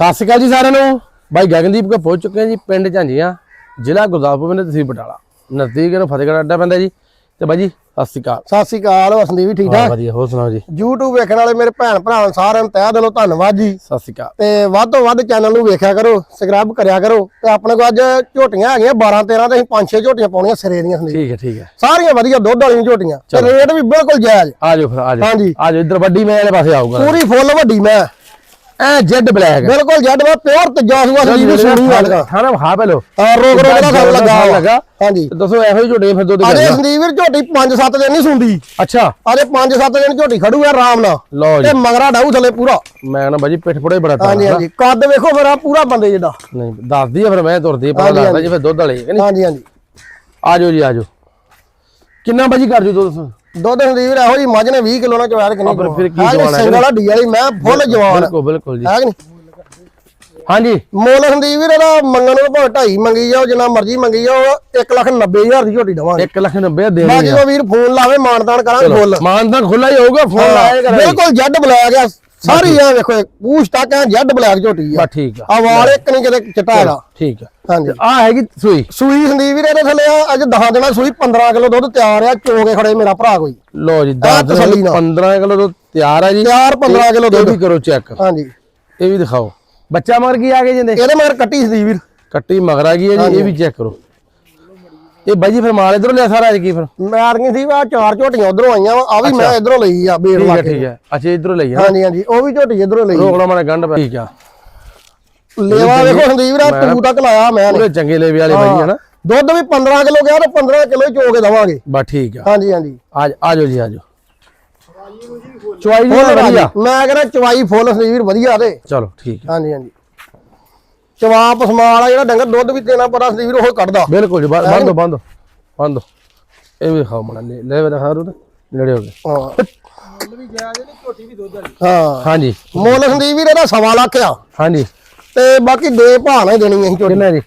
ਸਤਿ ਸ਼੍ਰੀ ਅਕਾਲ ਜੀ ਸਾਰਿਆਂ ਨੂੰ। ਬਾਈ ਗਗਨਦੀਪ ਕੋ ਪਹੁੰਚ ਚੁੱਕੇ ਹਾਂ ਜੀ ਪਿੰਡ ਝਾਂਜੀਆਂ ਜ਼ਿਲ੍ਹਾ ਗੁਰਦਾਸਪੁਰ ਨੇ ਤਹਿਸੀਲ ਬਟਾਲਾ। ਨਜ਼ਦੀਕ ਨੂੰ ਫਤਿਹਗੜ੍ਹ ਅੱਡਾ ਪੈਂਦਾ ਜੀ। ਤੇ ਬਾਈ ਜੀ ਸਤਿ ਸ਼੍ਰੀ ਅਕਾਲ। ਸਤਿ ਸ੍ਰੀ ਅਕਾਲ ਹਸਨੀ ਵੀ ਠੀਕ ਠਾਕ? ਵਧੀਆ ਹੋਰ ਸੁਣਾਓ ਜੀ? YouTube ਵੇਖਣ ਵਾਲੇ ਮੇਰੇ ਭੈਣ ਭਰਾਵਾਂ ਸਾਰਿਆਂ ਨੂੰ ਤਹਿ ਦਿਲੋਂ ਧੰਨਵਾਦ ਜੀ। ਸਤਿ ਸ਼੍ਰੀ ਅਕਾਲ। ਤੇ ਵੱਧ ਤੋਂ ਵੱਧ ਚੈਨਲ ਨੂੰ ਵੇਖਿਆ ਕਰੋ ਸਬਸਕ੍ਰਾਈਬ ਕਰਿਆ ਕਰੋ। ਤੇ ਆਪਣੇ ਕੋਲ ਅੱਜ ਝੋਟੀਆਂ ਹੈਗੀਆਂ 12 13 ਤੇ ਅਸੀਂ 5-6 ਝੋਟੀਆਂ ਪਾਉਣੀਆਂ ਸਿਰੇ ਦੀਆਂ ਸੰਦੀਪ। ਠੀਕ ਹੈ ਠੀਕ ਹੈ। ਸਾਰੀਆਂ ਵਧੀਆ ਦੁੱਧ ਵਾਲੀਆਂ ਝੋਟੀਆਂ। ਤੇ ਰੇਟ ਵੀ ਬਿਲਕੁਲ ਜਾਇਜ਼। ਆ ਜਾਓ ਫਿਰ ਆ ਜਾਓ। ਹਾਂਜੀ। ਆ ਜਾਓ ਇੱਧਰ ਵੱਡੀ ਮੈਂ ਵਾਲੇ ਪਾਸੇ ਆਊਗਾ। ਪੂਰੀ ਫੁੱਲ ਵੱਡੀ ਮੈਂ। ਐ ਜੈਡ ਬਲੈਕ। ਬਿਲਕੁਲ ਜੱਡ ਮੈਂ ਪਿਓਰ ਤੱਜਾ ਸੂਆ ਸੰਦੀਪ ਵੀ ਸੋਣੀ ਵਾਲਗਾ ਖਾਣਾ ਖਾ ਪਹਿਲੋ। ਹਾਂ ਰੋਗ ਰੋਗ ਦਾ ਸਭ ਲੱਗਾ। ਵਾ। ਲੱਗਾ। ਹਾਂਜੀ। ਦੱਸੋ ਇਹੋ ਹੀ ਝੋਟੇ ਫਿਰ ਦੁੱਧ ਕਰਨਾ ਸੰਦੀਪ ਵੀਰ ਝੋਟੀ 5-7 ਦਿਨ ਨਹੀਂ ਸੁੰਦੀ। ਅੱਛਾ। ਅਜੇ 5-7 ਦਿਨ ਝੋਟੀ ਖੜੂ ਆ ਆਰਾਮ ਨਾਲ। ਤੇ ਮਗਰਾ ਡਾਊ ਥਲੇ ਪੂਰਾ। ਮੈਂ ਨਾ ਬਾਜੀ ਪਿੱਠ ਪੁੜੇ ਬੜਾ ਹਾਂਜੀ ਟਾਣਾ ਹਾਂਜੀ। ਕੱਦ ਵੇਖੋ ਮੇਰਾ ਪੂਰਾ ਬੰਦੇ ਜਿਹੜਾ ਨਹੀਂ ਦੱਸਦੀ ਆ ਫਿਰ ਮੈਂ ਤੁਰਦੀ ਪਤਾ ਹਾਂਜੀ, ਲੱਗਦਾ ਜੀ ਫਿਰ ਦੁੱਧ ਵਾਲੀ ਹੈ ਕਿ ਨਹੀਂ। ਹਾਂਜੀ ਹਾਂਜੀ। ਆ ਜਾਓ ਜੀ ਆ ਜਾਓ ਕਿੰਨਾ ਬਾਜੀ ਕਰ ਜੂ ਦੁੱਧ ਸੰਦੀਪ ਇਹੋ ਜੀ ਮੱਝ ਨੇ 20 ਕਿਲੋ ਨਾਲ ਚਵਾਰ ਕਿ ਨਹੀਂ ਫਿਰ- ਕੀ ਹਾਂ ਜਵਾਨ ਹੈ? ਵਾਲੀ ਮੈਂ ਫੁੱਲ ਜਵਾਨ ਹੈ ਬਿਲਕੁਲ ਬਿਲਕੁਲ ਜੀ। ਕਿ ਨਹੀਂ? ਹਾਂਜੀ। ਮੁੱਲ ਸੰਦੀਪ ਵੀਰ ਇਹਦਾ ਮੰਗਣ ਨੂੰ ਭਾਵੇਂ ਢਾਈ ਮੰਗੀ ਜਾਓ ਜਿੰਨਾ ਮਰਜ਼ੀ ਮੰਗੀ ਜਾਓ 1 ਲੱਖ 90 ਹਜ਼ਾਰ ਦੀ ਝੋਟੀ ਦਵਾਂਗੇ। 1 ਲੱਖ 90 ਦੇ ਬਾਕੀ ਉਹ ਵੀਰ ਫੋਨ ਲਾਵੇ ਮਾਨਦਾਨ ਕਰਾਂਗੇ ਫੁੱਲ ਮਾਨ ਤਾਂ ਖੁੱਲਾ ਹੀ ਹੋਊਗਾ ਫੋਨ ਬਿਲਕੁਲ ਜੱਡ ਬਲੈਕ ਆ। ਸਾਰੀ ਆ ਵੇਖੋ ਪੂਛ ਤੱਕ ਆ ਜੱਡ ਬਲੈਕ ਝੋਟੀ ਆ। ਬਸ ਠੀਕ ਆ। ਆ ਵਾਲ ਇੱਕ ਨਹੀਂ ਕਿਤੇ ਚਿੱਟਾ ਹੈਗਾ ਠੀਕ ਆ। ਹਾਂਜੀ। ਆ ਹੈਗੀ ਸੂਈ? ਸੂਈ ਸੰਦੀਪ ਵੀਰ ਇਹਦੇ ਥੱਲੇ ਆ ਅੱਜ 10 ਦਿਨਾਂ ਸੂਈ 15 ਕਿਲੋ ਦੁੱਧ ਤਿਆਰ ਆ ਚੋਗੇ ਖੜੇ ਮੇਰਾ ਭਰਾ ਕੋਈ। ਲੋ ਜੀ ਆਹ 10 ਤਸੱਲੀ ਨਾਲ। 15 ਕਿਲੋ ਦੁੱਧ ਤਿਆਰ ਆ ਜੀ। ਤਿਆਰ 15 ਕਿਲੋ ਦੁੱਧ। ਵੀ ਕਰੋ ਚੈੱਕ। ਹਾਂਜੀ। ਇਹ ਵੀ ਦਿਖਾਓ। ਬੱਚਾ ਮਰ ਕੀ ਆ ਗਏ ਜਿੰਦੇ? ਇਹਦੇ ਮਗਰ ਕੱਟੀ ਸੰਦੀਪ ਵੀਰ। ਕੱਟੀ ਮਗਰ ਆ ਗਈ ਹੈ ਜੀ ਇਹ ਵੀ ਚੈੱਕ ਕਰੋ। ਇਹ ਬਾਈ ਜੀ ਫਿਰ ਮਾਲ ਇਧਰੋਂ ਲਿਆ ਸਾਰਾ ਅੱਜ ਕੀ ਫਿਰ? ਮਾਰੀਆਂ ਸੀ ਆ ਚਾਰ ਝੋਟੀਆਂ ਉਧਰੋਂ ਆਈਆਂ ਆ ਵੀ ਮੈਂ ਇਧਰੋਂ ਲਈ ਆ ਬੇੜ ਲਾ ਕੇ। ਠੀਕ ਹੈ। ਅੱਛਾ ਇਧਰੋਂ ਲਈ ਆ। ਹਾਂਜੀ ਹਾਂਜੀ ਉਹ ਵੀ ਝੋਟੀ ਇਧਰੋਂ ਲਈ। ਰੋਕਣਾ ਮਾੜਾ ਗੰਢ ਪੈ ਠੀਕ ਆ। ਲੇਵਾ ਵੇਖੋ ਸੰਦੀਪ ਆਹ ਤੂ ਤੱਕ ਲਾਇਆ ਮੈਂ ਨੇ ਪੂਰੇ ਚੰਗੇ ਲੇਵੇ ਵਾਲੇ ਬਾਈ ਹਨਾ ਦੁੱਧ ਵੀ 15 ਕਿਲੋ ਗਿਆ ਤਾਂ 15 ਕਿਲੋ ਹੀ ਚੋ ਕੇ ਦਵਾਂਗੇ। ਬਸ ਠੀਕ ਆ। ਹਾਂਜੀ ਹਾਂਜੀ। ਆ ਆ ਜਾਓ ਜੀ ਆ ਜਾਓ ਚੁਆਈ ਜੀ ਵਧੀਆ। ਮੈਂ ਕਹਿੰਦਾ ਚਵਾਈ ਫੁੱਲ ਸੰਦੀਪ ਵਧੀਆ ਤੇ। ਚਲੋ ਠੀਕ ਹਾਂਜੀ ਹਾਂਜੀ। ਚਵਾਪ ਸਮਾਲ ਆ ਜਿਹੜਾ ਡੰਗਰ ਦੁੱਧ ਵੀ ਦੇਣਾ ਸੰਦੀਪ ਵੀਰ ਉਹ ਕੱਢਦਾ। ਬਿਲਕੁਲ ਜੀ ਬੰਦ ਬੰਦ ਬੰਦ। ਇਹ ਵੀ ਖਾਓ ਮਣਾ ਲੈ ਲੈ ਵੇ ਦਿਖਾ ਰੂ ਤੇ ਨੇੜੇ ਹੋ ਗਏ। ਹਾਂ। ਹਾਂ। ਹਾਂਜੀ। ਮੁੱਲ ਸੰਦੀਪ ਵੀਰ ਇਹਦਾ ਸਵਾ ਲੱਖ ਆ। ਹਾਂਜੀ। ਤੇ ਬਾਕੀ ਦੇ ਭਾਅ ਨਾਲ ਹੀ ਦੇਣੀ ਅਸੀਂ ਝੋਟੀ। ਕਿੰਨਾ ਜੀ?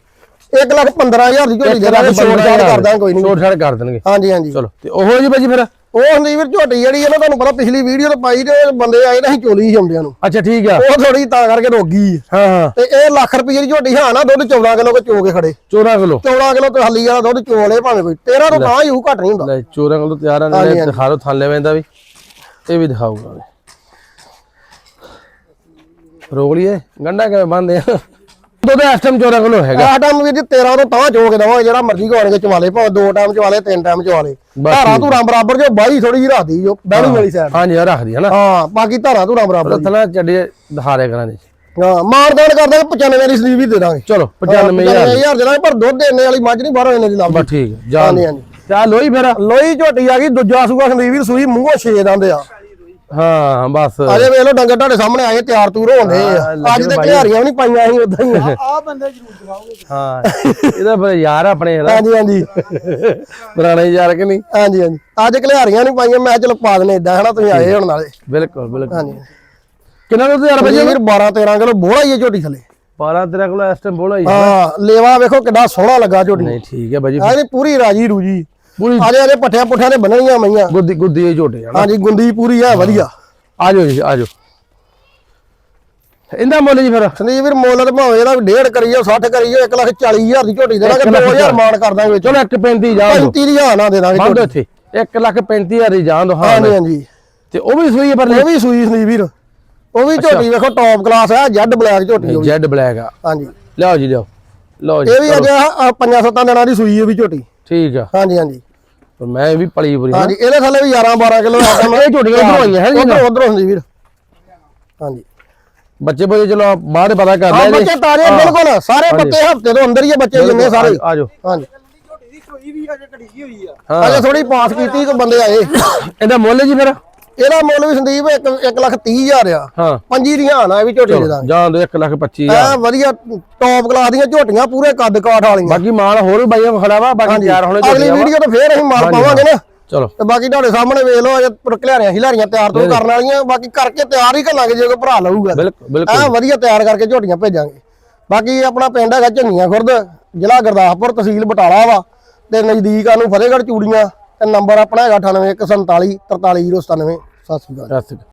1 ਲੱਖ 15000 ਦੀ ਝੋਟੀ ਦੇ ਦਾਂਗੇ ਛੋੜ ਛਾੜ ਕਰ ਦਾਂਗੇ ਕੋਈ ਨਹੀਂ। ਛੋੜ ਛਾੜ ਕਰ ਦੇਣਗੇ। ਹਾਂਜੀ ਹਾਂਜੀ। ਚਲੋ। ਤੇ ਉਹੋ ਜੀ ਬਾਜੀ ਫਿਰ? ਉਹ ਸੰਦੀਪ ਵੀਰ ਝੋਟੀ ਜਿਹੜੀ ਹੈ ਨਾ ਤੁਹਾਨੂੰ ਪਤਾ ਪਿਛਲੀ ਵੀਡੀਓ ਤੇ ਪਾਈ ਤੇ ਬੰਦੇ ਆਏ ਨੇ ਅਸੀਂ ਚੋਲੀ ਆਉਂਦਿਆਂ ਨੂੰ। ਅੱਛਾ ਠੀਕ ਆ। ਉਹ ਥੋੜੀ ਤਾਂ ਕਰਕੇ ਰੁਕ ਗਈ। ਹਾਂ ਹਾਂ। ਤੇ ਇਹ ਲੱਖ ਰੁਪਏ ਦੀ ਝੋਟੀ ਹਾਂ ਨਾ ਦੁੱਧ 14 ਕਿਲੋ ਕੋ ਚੋ ਕੇ ਖੜੇ। 14 ਕਿਲੋ। 14 ਕਿਲੋ ਤੇ ਹੱਲੀ ਵਾਲਾ ਦੁੱਧ ਚੋਲੇ ਭਾਵੇਂ ਕੋਈ। 13 ਤੋਂ ਤਾਂ ਹੀ ਹੋਊ ਘੱਟ ਨਹੀਂ ਹੁੰਦਾ। ਲੈ 14 ਕਿਲੋ ਤਿਆਰ ਨੇ। ਦਿਖਾ ਲਓ ਥੱਲੇ ਵੈਂਦਾ ਵੀ। ਇਹ ਵੀ ਦਿਖਾਊਗਾ। ਰੋਕ ਲਈਏ। ਗੰਡਾ ਕਿਵੇਂ ਬੰਦੇ ਆ? ਦੁੱਧ ਇਸ ਟਾਈਮ 14 ਕਿਲੋ ਹੈਗਾ। ਆ ਟਾਈਮ ਵੀਰ ਜੀ 13 ਤੋਂ ਤਾਂ ਚੋ ਕੇ ਦਵਾਂਗੇ ਜਿਹੜਾ ਮਰਜ਼ੀ ਕਵਾਣਗੇ ਚਵਾਲੇ ਭਾਵੇਂ ਦੋ ਟਾਈਮ ਚਵਾਲੇ ਤਿੰਨ ਟਾਈਮ ਚਵਾਲੇ ਧਾਰਾਂ ਧੂਰਾਂ ਬਰਾਬਰ ਜੋ ਬਾਈ ਥੋੜੀ ਜਿਹੀ ਰਾਦੀ ਜੋ ਬੈਣੀ ਵਾਲੀ ਸਾਈਡ ਹਾਂਜੀ ਆ ਰੱਖਦੀ ਹੈ ਨਾ। ਹਾਂ ਬਾਕੀ ਧਾਰਾਂ ਧੂਰਾਂ ਬਰਾਬਰ। ਥੱਲੇ ਚੱਡੇ ਦਿਖਾ ਰਿਆ ਕਰਾਂਗੇ। ਹਾਂ ਮਾਰਦਾਨ ਕਰ ਦਾਂਗੇ 95 ਦੀ ਸਲੀਵ ਹੀ ਦੇ ਦਾਂਗੇ। ਚਲੋ 95000 ਹਜ਼ਾਰ। ਦੇ ਦਾਂਗੇ ਪਰ ਦੁੱਧ ਇੰਨੇ ਵਾਲੀ ਮੱਝ ਨਹੀਂ ਬਾਹਰੋਂ ਇੰਨੇ ਦੀ ਬਸ ਠੀਕ ਜਾਨ। ਹਾਂਜੀ, ਹਾਂਜੀ। ਚਾ ਲੋਈ ਫਿਰ। ਲੋਈ ਝੋਟੀ ਆ ਗਈ ਦੂਜਾ ਸੂਆ ਸੰਦੀਪ ਵੀਰ ਸੂਈ ਮੂੰਹੋਂ ਛੇ ਦੰਦ ਆ। ਹਾਂ ਬਸ। ਅਜੇ ਵੇਖ ਲਓ ਡੰਗਰ ਤੁਹਾਡੇ ਸਾਹਮਣੇ ਆਏ ਤਿਆਰ ਤੂਰ ਹੋਣੇ ਆ। ਹਾਂ, ਅੱਜ ਤੇ। ਘਿਆਰੀਆਂ ਵੀ ਨਹੀਂ ਪਾਈਆਂ ਅਸੀਂ ਉਦਾਂ ਹੀ। ਆ ਆ ਬੰਦੇ ਜ਼ਰੂਰ ਦਿਖਾਓਗੇ। ਹਾਂ ਇਹਦਾ ਫਿਰ ਯਾਰ ਆਪਣੇ ਇਹਦਾ ਹਾਂਜੀ ਹਾਂਜੀ। ਪੁਰਾਣੇ ਯਾਰ ਕਿ ਨਹੀਂ? ਹਾਂਜੀ ਹਾਂਜੀ। ਅੱਜ ਘਲਿਆਰੀਆਂ ਨਹੀਂ ਪਾਈਆਂ ਮੈਂ ਕਿਹਾ ਚਲੋ ਪਾ ਦਨੇ ਇਦਾਂ ਹਨਾ ਤੁਸੀਂ ਆਏ ਹੁਣ ਨਾਲੇ। ਬਿਲਕੁਲ ਬਿਲਕੁਲ। ਹਾਂਜੀ। ਕਿੰਨਾ ਦੁੱਧ ਯਾਰ ਭਾਜੀ ਵੀਰ 12 13 ਕਿਲੋ ਬੋਲਾ ਹੀ ਹੈ ਝੋਟੀ ਥਲੇ। 12 13 ਕਿਲੋ ਇਸ ਟਾਈਮ ਬੋਲਾ ਹੀ ਹਾਂ ਲੇਵਾ ਵੇਖੋ ਕਿੱਡਾ ਸੋਹਣਾ ਲੱਗਾ ਝੋਟੀ। ਨਹੀਂ ਠੀਕ ਹੈ ਬਾਜੀ ਆ ਪੂਰੀ ਰਾਜੀ ਰੂਜੀ ਪੂਰੀ ਅਜੇ ਅਜੇ ਪੱਠਿਆਂ ਪੁੱਠਿਆਂ ਤੇ ਬੰਨਣੀਆਂ ਮਈਆਂ। ਗੁੱਦੀ ਗੁੱਦੀ ਇਹ ਝੋਟੇ ਹਨਾ ਹਾਂਜੀ ਗੁੰਦੀ ਪੂਰੀ ਆ ਵਧੀਆ। ਆ ਜਾਓ ਜੀ ਆ ਜਾਓ। ਇਹਦਾ ਮੁੱਲ ਜੀ ਫਿਰ? ਸੰਦੀਪ ਵੀਰ ਮੁੱਲ ਤੇ ਭਾਵੇਂ ਇਹਦਾ ਡੇਢ ਕਰੀਓ 60 ਕਰੀਓ 1 ਲੱਖ 40 ਹਜ਼ਾਰ ਦੀ ਝੋਟੀ ਦੇ ਦਾਂਗੇ 2000 ਮਾਨ ਕਰ ਦਾਂਗੇ ਚਲੋ 1.35 ਜਾਣ ਦੋ 35 ਹਜ਼ਾਰ ਨਾ ਦੇ ਦਾਂਗੇ ਬੰਦ। ਇੱਥੇ। 1 ਲੱਖ 35 ਹਜ਼ਾਰ ਦੀ ਜਾਣ ਦੋ ਹਾਂ ਹਾਂਜੀ ਹਾਂਜੀ। ਤੇ ਉਹ ਵੀ ਸੂਈ ਹੈ ਪਰ ਉਹ ਵੀ ਸੂਈ ਸੰਦੀਪ ਵੀਰ। ਉਹ ਵੀ ਝੋਟੀ ਵੇਖੋ ਟੌਪ ਕਲਾਸ ਆ ਜੈਡ ਬਲੈਕ ਝੋਟੀ ਹੋਈ ਜੈਡ ਬਲੈਕ ਆ। ਹਾਂਜੀ। ਲਿਆਓ ਜੀ ਲਿਆਓ। ਲਓ ਜੀ। ਇਹ ਵੀ ਅਜੇ ਆਹ ਪੰਜਾਂ ਸੱਤਾਂ ਦਿਨਾਂ ਦੀ ਸੂਈ ਹੈ ਵੀ ਝੋਟੀ। ਠੀਕ ਆ। ਹਾਂਜੀ ਹਾਂਜੀ। ਪਰ ਮੈਂ ਇਹ ਵੀ ਪਲੀ ਪੂਰੀ ਹਾਂਜੀ ਇਹਦੇ ਥੱਲੇ ਵੀ 11 12 ਕਿਲੋ ਇਹ ਝੋਟੀਆਂ ਉੱਧਰੋਂ ਆਈਆਂ ਹੈ ਜੀ ਉਧਰ ਉਧਰ ਹੁੰਦੀ ਵੀਰ। ਹਾਂਜੀ। ਬੱਚੇ ਬੋਲੇ ਚਲੋ ਬਾਹਰ ਪਤਾ ਕਰ ਲਿਆ ਬੱਚੇ ਤਾਰੇ ਬਿਲਕੁਲ। ਸਾਰੇ ਬੱਚੇ ਹਫ਼ਤੇ ਤੋਂ ਅੰਦਰ ਹੀ ਆ ਬੱਚੇ ਜਿੰਨੇ ਸਾਰੇ। ਆ ਜਾਓ। ਹਾਂਜੀ। ਝੋਟੀ ਦੀ ਕੋਈ ਵੀ ਅਜੇ ਘੜੀ ਹੋਈ ਆ। ਹਾਂ ਅਜੇ ਥੋੜੀ ਪਾਸ ਕੀਤੀ ਕੋ ਬੰਦੇ ਆਏ। ਇਹਦਾ ਮੁੱਲ ਜੀ ਫਿਰ? ਇਹਦਾ ਮੁੱਲ ਵੀ ਸੰਦੀਪ 1 ਲੱਖ 30 ਹਜ਼ਾਰ ਆ। ਹਾਂ। ਪੰਜੀ ਦੀਆਂ ਨਾ ਇਹ ਵੀ ਝੋਟੀ ਦੇ। ਜਾਣ ਦੋ 1 ਲੱਖ 25 ਹਜ਼ਾਰ। ਐ ਵਧੀਆ ਟੌਪ ਕਲਾਸ ਦੀਆਂ ਝੋਟੀਆਂ ਪੂਰੇ ਕੱਦ ਕਾਠ ਵਾਲੀਆਂ। ਬਾਕੀ ਮਾਲ ਹੋਰ ਵੀ ਬਾਈਆਂ ਖੜਾ ਵਾ ਬਾਕੀ ਯਾਰ ਹੁਣੇ ਅਗਲੀ ਵੀਡੀਓ ਤੇ ਫੇਰ ਅਸੀਂ ਮਾਲ ਪਾਵਾਂਗੇ ਨਾ। ਚਲੋ। ਤੇ ਬਾਕੀ ਤੁਹਾਡੇ ਸਾਹਮਣੇ ਵੇਖ ਲਓ ਅਜੇ ਪੁਰਕਲਿਆਰੀਆਂ ਹਿਲਾਰੀਆਂ ਤਿਆਰ ਤੋਂ ਕਰਨ ਵਾਲੀਆਂ। ਬਾਕੀ ਕਰਕੇ ਤਿਆਰ ਹੀ ਕਰਾਂਗੇ ਜੇ ਕੋਈ ਭਰਾ ਲਊਗਾ ਬਿਲਕੁਲ ਬਿਲਕੁਲ। ਐ ਵਧੀਆ ਤਿਆਰ ਕਰਕੇ ਝੋਟੀਆਂ ਭੇਜਾਂਗੇ। ਬਾਕੀ ਆਪਣਾ ਪਿੰਡ ਹੈਗਾ ਝੰਗੀਆਂ ਖੁਰਦ ਜ਼ਿਲ੍ਹਾ ਗੁਰਦਾਸਪੁਰ ਤਹਿਸੀਲ ਬਟਾਲਾ ਵਾ। ਤੇ ਨਜ਼ਦੀਕ ਆ ਨੂੰ ਫਤਿਹਗੜ੍ਹ ਚੂੜੀਆਂ। ਤੇ ਨੰਬਰ ਆਪਣਾ ਹੈਗਾ 98 147 43097 ਸਤਿ ਸ਼੍ਰੀ ਅਕਾਲ। ਰਸ